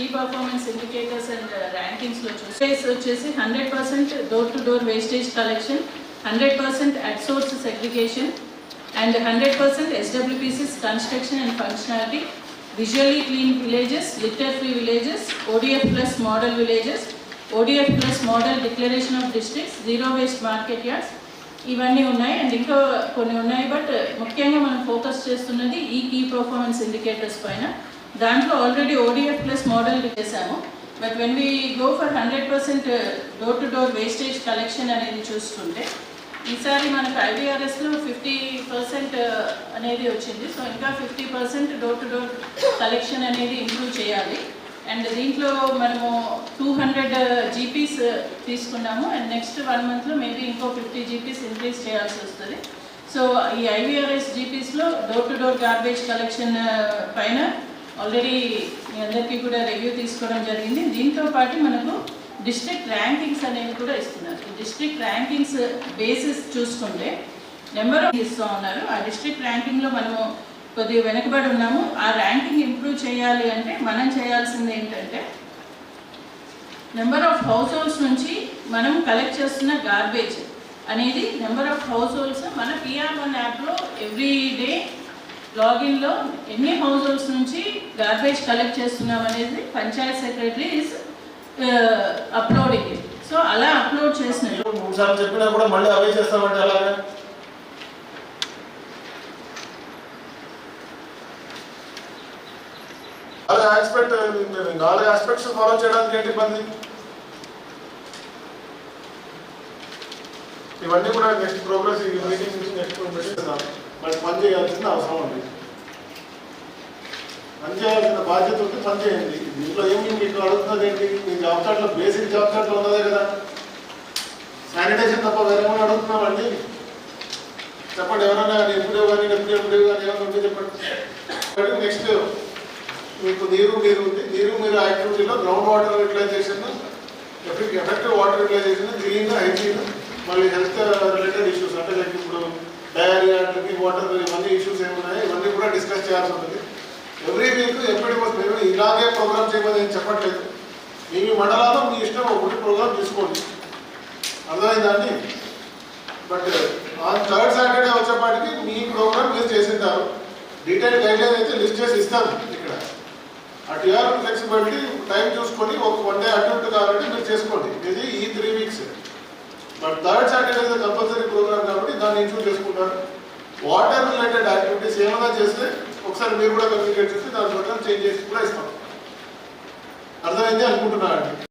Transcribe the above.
Key performance indicators and ర్యాంకింగ్స్లో చూస్తే వచ్చేసి hundred percent door to door wastage collection hundred percent at source segregation and hundred percent SWPCs construction and functionality visually clean villages litter free villages ODF plus model villages ODF plus model declaration of districts zero waste market yards ఇవన్నీ ఉన్నాయి. And ఇంకా కొన్ని ఉన్నాయి. But ముఖ్యంగా మనం focus చేస్తున్నది ఈ key performance indicators పైన. దాంట్లో ఆల్రెడీ ఓడిఎఫ్ ప్లస్ మోడల్ చేశాము. But when we go for hundred percent door to door wastage collection అనేది చూసుకుంటే ఈసారి మనకు ఐబీఆర్ఎస్లో ఫిఫ్టీ పర్సెంట్ అనేది వచ్చింది. సో ఇంకా fifty percent door to door collection అనేది ఇంప్రూవ్ చేయాలి. అండ్ దీంట్లో మనము టూ హండ్రెడ్ జీపీస్ తీసుకున్నాము. అండ్ నెక్స్ట్ వన్ మంత్లో మేబీ ఇంకో ఫిఫ్టీ జీపీస్ ఇంక్రీజ్ చేయాల్సి వస్తుంది. సో ఈ IVRS జీపీస్లో door to door garbage collection పైన ఆల్రెడీ మీ అందరికీ కూడా రివ్యూ తీసుకోవడం జరిగింది. దీంతో పాటు మనకు డిస్ట్రిక్ట్ ర్యాంకింగ్స్ అనేవి కూడా ఇస్తున్నారు. డిస్ట్రిక్ట్ ర్యాంకింగ్స్ బేసిస్ చూసుకుంటే నెంబర్ ఆఫ్ ఇస్తూ ఉన్నారు. ఆ డిస్ట్రిక్ట్ ర్యాంకింగ్లో మనము కొద్దిగా వెనుకబడి ఉన్నాము. ఆ ర్యాంకింగ్ ఇంప్రూవ్ చేయాలి అంటే మనం చేయాల్సింది ఏంటంటే నెంబర్ ఆఫ్ హౌస్ హోల్డ్స్ నుంచి మనం కలెక్ట్ చేస్తున్న గార్బేజ్ అనేది నెంబర్ ఆఫ్ హౌస్ హోల్డ్స్ మన పిఆర్ వన్ యాప్లో ఎవ్రీ డే లాగిన్లో ఎన్ని హౌస్ హోల్డ్స్ నుంచి గార్బేజ్ కలెక్ట్ చేస్తున్నాం అనేది panchayat secretary is uploading so అలా అప్లోడ్ చేసినట్టు మూడు సార్లు చెప్పినా కూడా మళ్ళీ అవే చేస్తామంటే అలాగే నాలుగు ఆస్పెక్ట్ నాలుగు ఆస్పెక్ట్స్ ఫాలో చేయడానికి ఏంటి ఇబ్బంది? ఇవన్నీ కూడా నెక్స్ట్ ప్రోగ్రెస్ ఈ మీటింగ్ నెక్స్ట్ పెట్టేస్తాం మరి పని చేయాల్సిన అవసరం ఉంది పనిచేయాల్సిన బాధ్యత ఉంటే పనిచేయండి దీంట్లో ఏమి మీకు అడుగుతున్నది ఏంటి? మీ జాబ్ కార్డులో బేసిక్ జాబ్ కార్డులో ఉన్నదే కదా. శానిటేషన్ తప్ప వేరే అడుగుతున్నామండి చెప్పండి ఎవరైనా కానీ ఎప్పుడే కానీ ఎప్పుడు ఎప్పుడే కానీ ఏమైనా ఉంటే చెప్పండి. నెక్స్ట్ మీకు నీరు మీరు ఉంది. నీరు మీరు యాక్టివిటీలో ground water utilization effective water utilization clean hygiene మళ్ళీ హెల్త్ రిలేటెడ్ ఇష్యూస్ అంటే లైక్ ఇప్పుడు డయారియా డ్రింకింగ్ వాటర్ ఇవన్నీ ఇష్యూస్ ఏమున్నాయి ఇవన్నీ కూడా డిస్కస్ చేయాల్సి ఉంటుంది. ఎవ్రీ వీక్ ఎప్పటి మేము ఇలాగే ప్రోగ్రామ్ చేయమని నేను చెప్పట్లేదు. మీ మీ మండలాల్లో మీ ఇష్టం ఒకటి ప్రోగ్రామ్ తీసుకోండి. అర్థమైందండి బట్ ఆ థర్డ్ సాటర్డే వచ్చేపాటికి మీ ప్రోగ్రామ్ మీరు చేసింటారు డీటెయిల్ గైడ్లైన్ అయితే లిస్ట్ చేసి ఇస్తాను ఇక్కడ. ఆ టీఆర్ ఫ్లెక్సిబిలిటీ టైం చూసుకొని ఒక వన్ డే అటు ఇటు కాబట్టి మీరు చేసుకోండి. But third Saturday compulsory programme కాబట్టి దాన్ని ఇంక్లూడ్ చేసుకుంటారు. వాటర్ రిలేటెడ్ యాక్టివిటీస్ ఏమైనా చేస్తే ఒకసారి మీరు కూడా కమ్యూనికేట్ చేస్తే దాని ప్రకారం చేంజ్ చేసి కూడా ఇస్తాం. అర్థమైంది అనుకుంటున్నాను అండి?